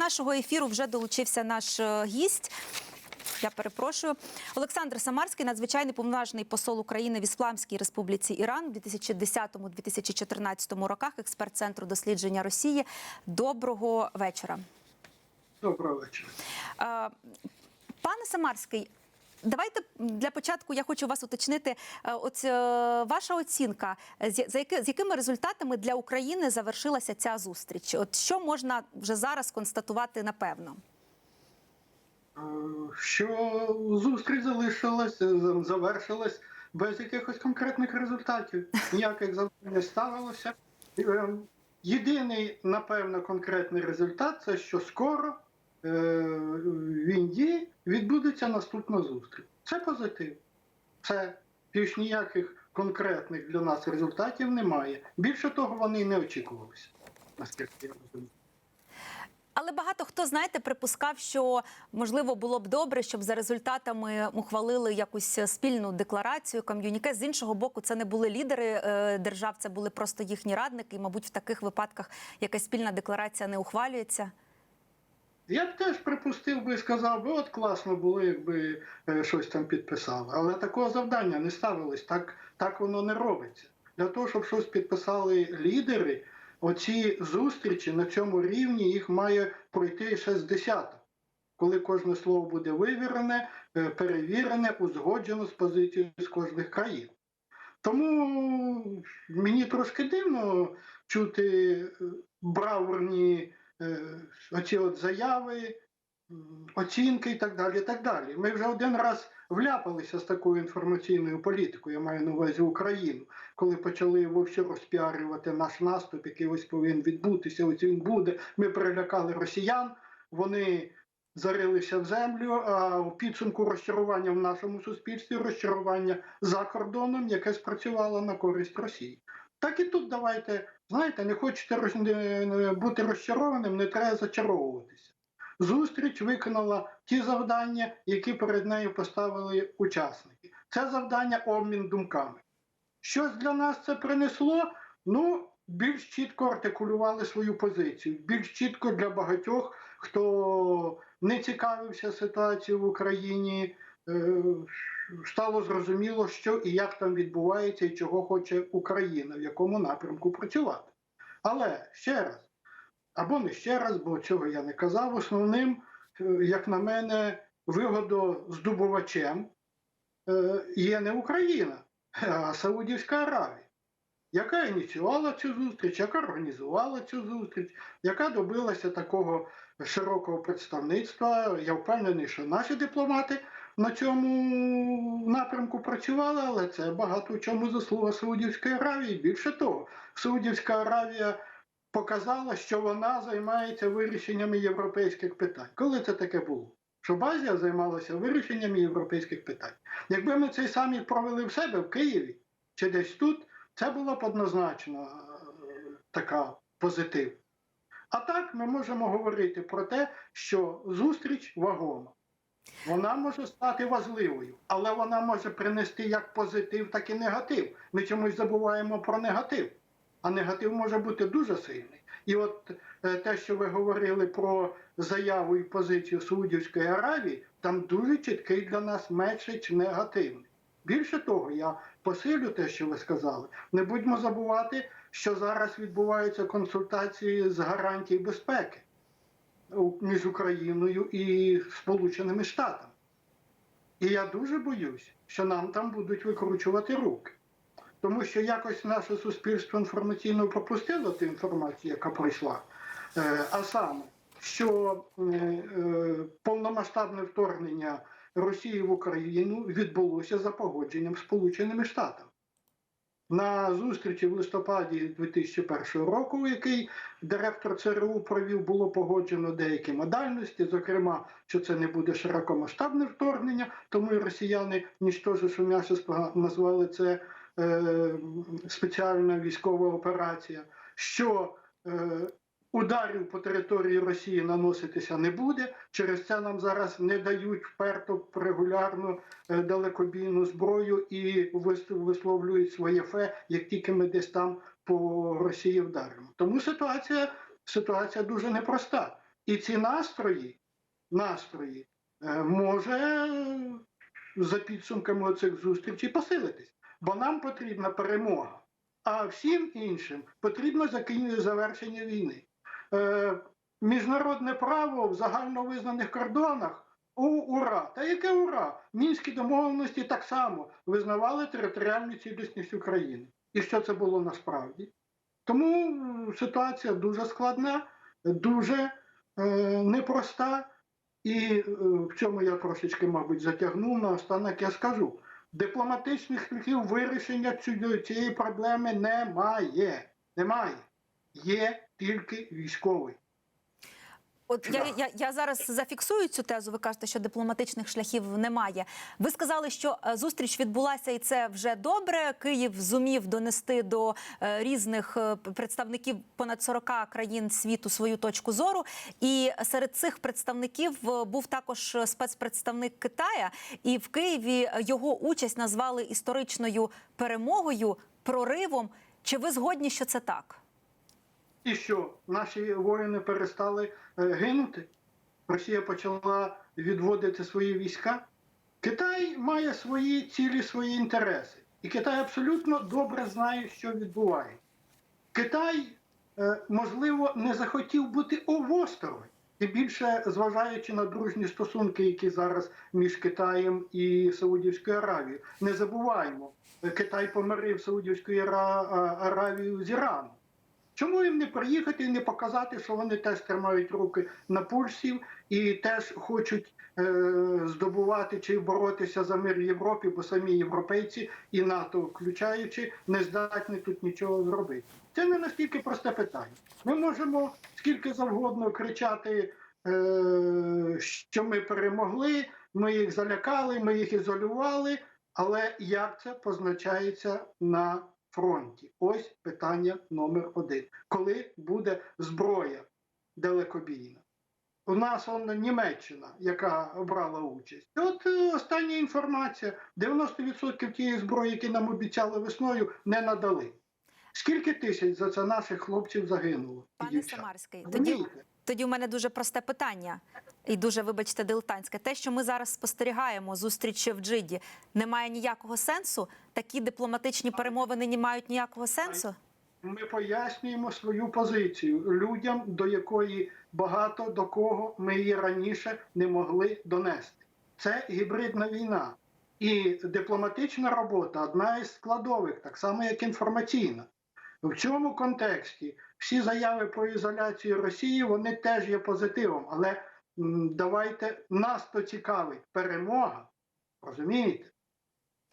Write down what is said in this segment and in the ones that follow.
нашого ефіру вже долучився наш е, гість. Я перепрошую. Олександр Самарський, надзвичайний повноважений посол України в Ісламській Республіці Іран у 2010-2014 роках, експерт Центру дослідження Росії. Доброго вечора. Доброго вечора. Е, Пане Самарський, давайте для початку я хочу вас уточнити. е, От е, ваша оцінка, за яки, з якими результатами для України завершилася ця зустріч? От що можна вже зараз констатувати напевно? Е, Що зустріч залишилась, завершилась без якихось конкретних результатів. Ніяких завдань не ставилося. Єдиний, напевно, конкретний результат це що скоро в Індії відбудеться наступна зустріч. Це позитив. Це більш ніяких конкретних для нас результатів немає. Більше того, вони й не очікувалися. Наскільки я розумію. Але багато хто знаєте припускав, що можливо було б добре, щоб за результатами ухвалили якусь спільну декларацію, ком'юніке. З іншого боку, це не були лідери е, держав, це були просто їхні радники. І, мабуть, в таких випадках якась спільна декларація не ухвалюється. Я б теж припустив би і сказав би, от класно було, якби е, щось там підписали. Але такого завдання не ставилось, так, так воно не робиться. Для того, щоб щось підписали лідери, оці зустрічі на цьому рівні їх має пройти ще з десяток, коли кожне слово буде вивірене, е, перевірене, узгоджено з позицією з кожних країн. Тому мені трошки дивно чути е, браурні оці от заяви, оцінки і так далі. і так далі. Ми вже один раз вляпалися з такою інформаційною політикою, я маю на увазі Україну, коли почали вовсю розпіарювати наш наступ, який ось повинен відбутися, ось він буде. Ми перелякали росіян, вони зарилися в землю, а у підсумку розчарування в нашому суспільстві, розчарування за кордоном, яке спрацювало на користь Росії. Так і тут давайте, знаєте, не хочете роз- бути розчарованим, не треба зачаровуватися. Зустріч виконала ті завдання, які перед нею поставили учасники. Це завдання обмін думками. Щось для нас це принесло? Ну, більш чітко артикулювали свою позицію, більш чітко для багатьох, хто не цікавився ситуацією в Україні, стало зрозуміло, що і як там відбувається, і чого хоче Україна, в якому напрямку працювати. Але ще раз, або не ще раз, бо цього я не казав. Основним, е, як на мене, вигодоздобувачем е, є не Україна, а Саудівська Аравія, яка ініціювала цю зустріч, яка організувала цю зустріч, яка добилася такого широкого представництва. Я впевнений, що наші дипломати на цьому напрямку працювали, але це багато в чому заслуга Саудівської Аравії. Більше того, Саудівська Аравія показала, що вона займається вирішеннями європейських питань. Коли це таке було? Щоб Азія займалася вирішеннями європейських питань. Якби ми цей саміт провели в себе в Києві чи десь тут, це було б однозначно е, така позитив. А так ми можемо говорити про те, що зустріч вагома. Вона може стати важливою, але вона може принести як позитив, так і негатив. Ми чомусь забуваємо про негатив. А негатив може бути дуже сильний. І от е, те, що ви говорили про заяву і позицію Саудівської Аравії, там дуже чіткий для нас меседж негативний. Більше того, я посилю те, що ви сказали. Не будьмо забувати, що зараз відбуваються консультації з гарантій безпеки між Україною і Сполученими Штатами. І я дуже боюсь, що нам там будуть викручувати руки. Тому що якось наше суспільство інформаційно пропустило ту інформацію, яка прийшла. Е, а саме, що е, е, повномасштабне вторгнення Росії в Україну відбулося за погодженням Сполученими Штатами. На зустрічі в листопаді 2001 року, який директор ЦРУ провів, було погоджено деякі модальності, зокрема, що це не буде широкомасштабне вторгнення, тому і росіяни нічтоже шумяше назвали це е, спеціальна військова операція. Що е, ударів по території Росії наноситися не буде. Через це нам зараз не дають вперто регулярно е, далекобійну зброю і вис- висловлюють своє фе, як тільки ми десь там по Росії вдаримо. Тому ситуація, ситуація дуже непроста. І ці настрої, настрої е, може за підсумками цих зустрічей посилитись, бо нам потрібна перемога. А всім іншим потрібно закін- завершення війни. Е, міжнародне право в загальновизнаних кордонах. У ура! Та яке ура? Мінські домовленості так само визнавали територіальну цілісність України. І що це було насправді? Тому ситуація дуже складна, дуже е, непроста. І е, в цьому я трошечки, мабуть, затягнув наостанок, я скажу. Дипломатичних шляхів вирішення цієї проблеми немає. Немає. Є тільки військовий. От я, я, я зараз зафіксую цю тезу. Ви кажете, що дипломатичних шляхів немає. Ви сказали, що е, зустріч відбулася, і це вже добре. Київ зумів донести до е, різних е, представників понад 40 країн світу свою точку зору. І серед цих представників був також спецпредставник Китая, і в Києві його участь назвали історичною перемогою, проривом. Чи ви згодні, що це так? І що наші воїни перестали е, гинути? Росія почала відводити свої війська. Китай має свої цілі, свої інтереси. І Китай абсолютно добре знає, що відбувається. Китай, е, можливо, не захотів бути овосторонь. І більше зважаючи на дружні стосунки, які зараз між Китаєм і Саудівською Аравією. Не забуваємо, е, Китай помирив Саудівську Ара- Аравію з Іраном. Чому їм не приїхати і не показати, що вони теж тримають руки на пульсі і теж хочуть е, здобувати чи боротися за мир в Європі, бо самі європейці і НАТО, включаючи, не здатні тут нічого зробити. Це не настільки просте питання. Ми можемо скільки завгодно кричати, е, що ми перемогли, ми їх залякали, ми їх ізолювали. Але як це позначається на фронті? Ось питання номер один. Коли буде зброя далекобійна? У нас он Німеччина, яка брала участь. І От е, остання інформація: 90% тієї зброї, які нам обіцяли весною, не надали. Скільки тисяч за це наших хлопців загинуло? Пане? Самарський, тоді Тоді у мене дуже просте питання, і дуже, вибачте, дилетантське. Те, що ми зараз спостерігаємо зустріч в Джиді, не має ніякого сенсу. Такі дипломатичні перемовини не мають ніякого сенсу. Ми пояснюємо свою позицію людям, до якої багато до кого ми її раніше не могли донести. Це гібридна війна. І дипломатична робота одна із складових, так само як інформаційна. В цьому контексті всі заяви про ізоляцію Росії вони теж є позитивом. Але давайте нас то цікавить перемога. Розумієте?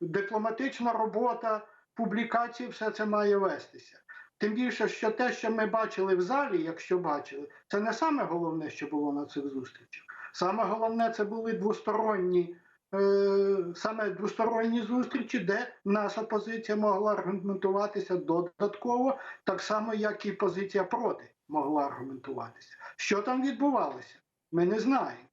Дипломатична робота, публікації, все це має вестися. Тим більше, що те, що ми бачили в залі, якщо бачили, це не саме головне, що було на цих зустрічах. Саме головне це були двосторонні, е, саме двосторонні зустрічі, де наша позиція могла аргументуватися додатково, так само, як і позиція проти могла аргументуватися. Що там відбувалося? Ми не знаємо.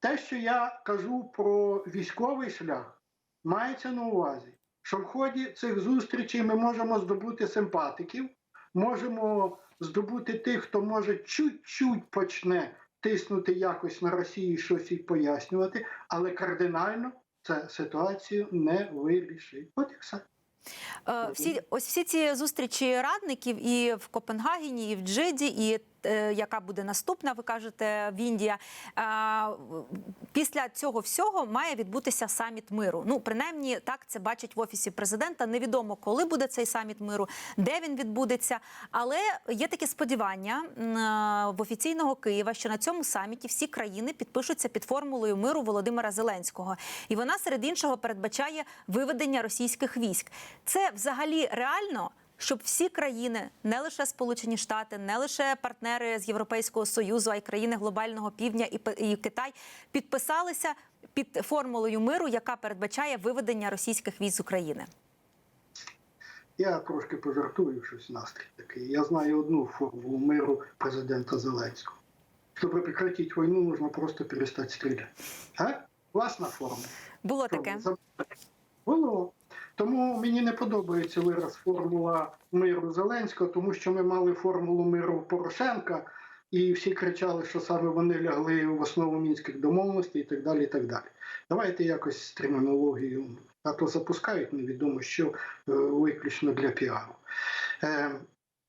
Те, що я кажу про військовий шлях, мається на увазі, що в ході цих зустрічей ми можемо здобути симпатиків, можемо здобути тих, хто може чуть-чуть почне тиснути якось на Росію, щось їй пояснювати, але кардинально це ситуацію не вирішить. От і все. Е, Всі ось всі ці зустрічі радників і в Копенгагені, і в Джиді, і яка буде наступна, ви кажете, в Індія. Е, після цього всього має відбутися саміт миру. Ну, принаймні, так це бачить в офісі президента. Невідомо, коли буде цей саміт миру, де він відбудеться. Але є таке сподівання е, в офіційного Києва, що на цьому саміті всі країни підпишуться під формулою миру Володимира Зеленського. І вона серед іншого передбачає виведення російських військ. Це взагалі реально. Щоб всі країни, не лише Сполучені Штати, не лише партнери з Європейського союзу, а й країни глобального півдня і, Китай підписалися під формулою миру, яка передбачає виведення російських військ з України. Я трошки пожартую щось настрій такий. Я знаю одну формулу миру президента Зеленського. Щоб прекратити війну, нужно просто перестати стріляти. А? Класна формула. Було таке. Було. Тому мені не подобається вираз формула миру Зеленського, тому що ми мали формулу миру Порошенка, і всі кричали, що саме вони лягли в основу мінських домовленостей і так далі. і так далі. Давайте якось з термінологією, а то запускають невідомо що е, виключно для піару. Е,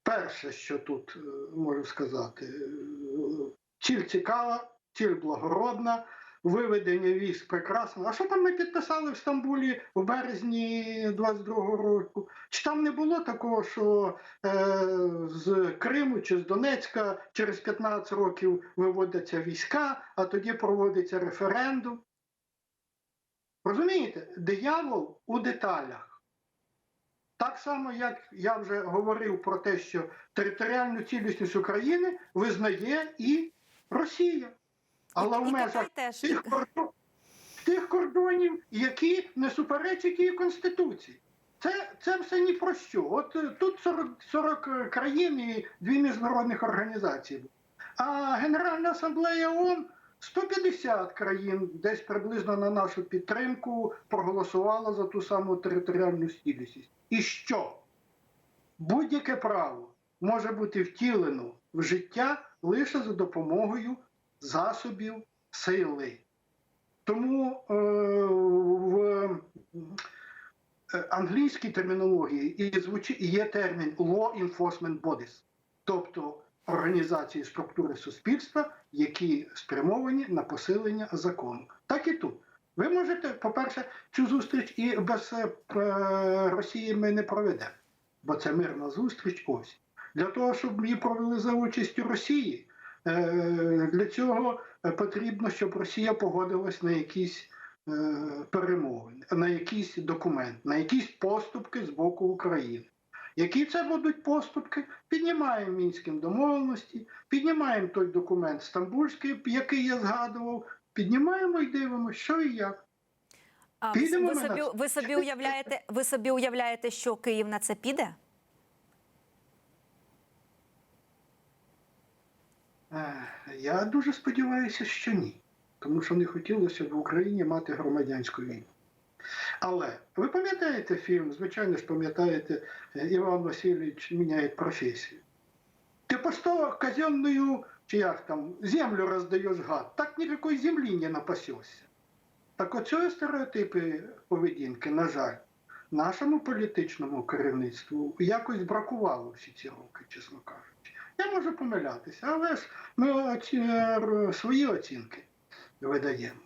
перше, що тут е, можу сказати, ціль цікава, ціль благородна. Виведення військ прекрасно. А що там ми підписали в Стамбулі в березні 22-го року? Чи там не було такого, що е, з Криму чи з Донецька через 15 років виводяться війська, а тоді проводиться референдум? Розумієте, диявол у деталях. Так само, як я вже говорив про те, що територіальну цілісність України визнає і Росія. Але в межах тих, кордон, тих кордонів, які не суперечать її Конституції. Це, це все ні про що. От е, тут 40, 40 країн і дві міжнародних організації. А Генеральна асамблея ООН 150 країн, десь приблизно на нашу підтримку, проголосувала за ту саму територіальну цілісність. І що? Будь-яке право може бути втілено в життя лише за допомогою засобів сили. Тому е, в е, англійській термінології і звучить і є термін law enforcement bodies, тобто організації структури суспільства, які спрямовані на посилення закону. Так і тут. Ви можете, по-перше, цю зустріч і без е, Росії ми не проведемо, бо це мирна зустріч. Ось для того, щоб її провели за участю Росії. Е, Для цього е, потрібно, щоб Росія погодилась на якісь е, перемовини, на якийсь документ, на якісь поступки з боку України. Які це будуть поступки? Піднімаємо мінським домовленості, піднімаємо той документ стамбульський, який я згадував, піднімаємо і дивимося, що і як. А ви, собі, ви собі уявляєте, ви собі уявляєте, що Київ на це піде? Я дуже сподіваюся, що ні. Тому що не хотілося б в Україні мати громадянську війну. Але ви пам'ятаєте фільм, звичайно ж пам'ятаєте, е, Іван Васильович міняє професію. Ти просто казенную, чи як там, землю роздаєш гад, так ніякої землі не напасешся. Так оцього стереотипи поведінки, на жаль, нашому політичному керівництву якось бракувало всі ці роки, чесно кажучи. Я можу помилятися, але ж ми оці, свої оцінки видаємо.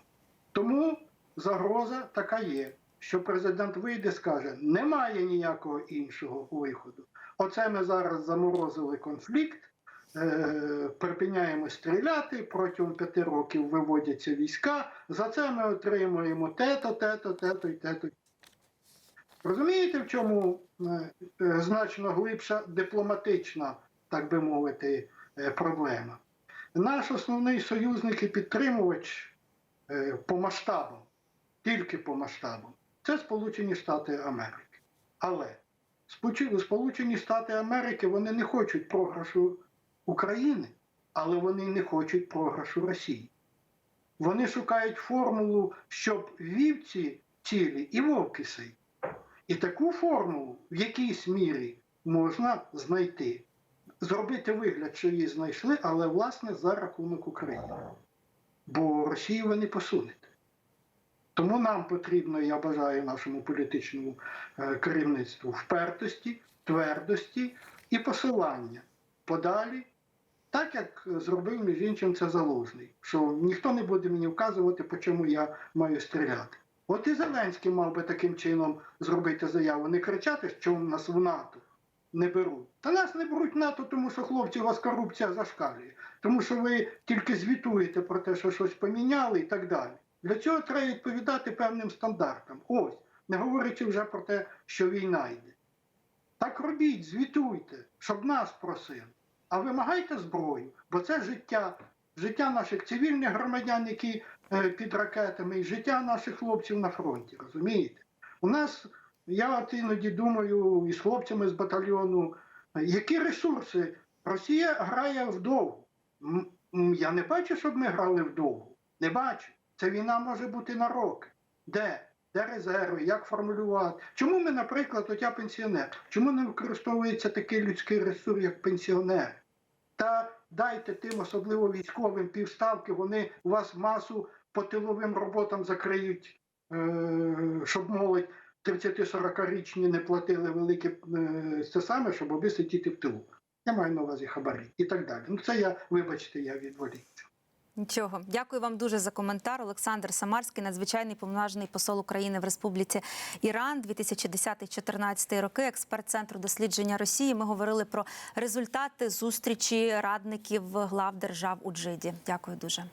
Тому загроза така є, що президент вийде і скаже, немає ніякого іншого виходу. Оце ми зараз заморозили конфлікт, е, припиняємо стріляти, протягом п'яти років виводяться війська, за це ми отримуємо те-то, те-то, те-то і те-то. Розумієте, в чому е, е, значно глибша дипломатична, так би мовити, е, проблема? Наш основний союзник і підтримувач е, по масштабам, тільки по масштабам, це Сполучені Штати Америки. Але Сполучені Штати Америки вони не хочуть програшу України, але вони не хочуть програшу Росії. Вони шукають формулу, щоб вівці цілі і вовки сий. І таку формулу в якійсь мірі можна знайти. Зробити вигляд, що її знайшли, але власне за рахунок України. Бо Росію ви не посунете. Тому нам потрібно, я бажаю нашому політичному е, керівництву впертості, твердості і посилання подалі, так як зробив між іншим це залужний, що ніхто не буде мені вказувати, по чому я маю стріляти. От і Зеленський мав би таким чином зробити заяву, не кричати, що в нас в НАТО не беруть. Та нас не беруть НАТО, тому що хлопці, у вас корупція зашкалює, тому що ви тільки звітуєте про те, що щось поміняли і так далі. Для цього треба відповідати певним стандартам. Ось, не говорячи вже про те, що війна йде. Так робіть, звітуйте, щоб нас просили. А вимагайте зброю, бо це життя, життя наших цивільних громадян, які е, під ракетами, і життя наших хлопців на фронті. Розумієте? У нас, я от іноді думаю, із хлопцями з батальйону, які ресурси Росія грає м, Я не бачу, щоб ми грали вдовгу. Не бачу. Ця війна може бути на роки. Де? Де резерви? Як формулювати? Чому ми, наприклад, от я пенсіонер, чому не використовується такий людський ресурс, як пенсіонер? Та дайте тим, особливо військовим, півставки, вони у вас масу по тиловим роботам закриють, е, щоб молодь 30-40-річні не платили велике е, це саме, щоб аби сидіти в тилу. Я маю на увазі хабарі і так далі. Ну це я, вибачте, я відволікся. Нічого, дякую вам дуже за коментар. Олександр Самарський, надзвичайний повноважений посол України в Республіці Іран, 2010-2014 роки, експерт центру дослідження Росії. Ми говорили про результати зустрічі радників глав держав у Джиді. Дякую дуже.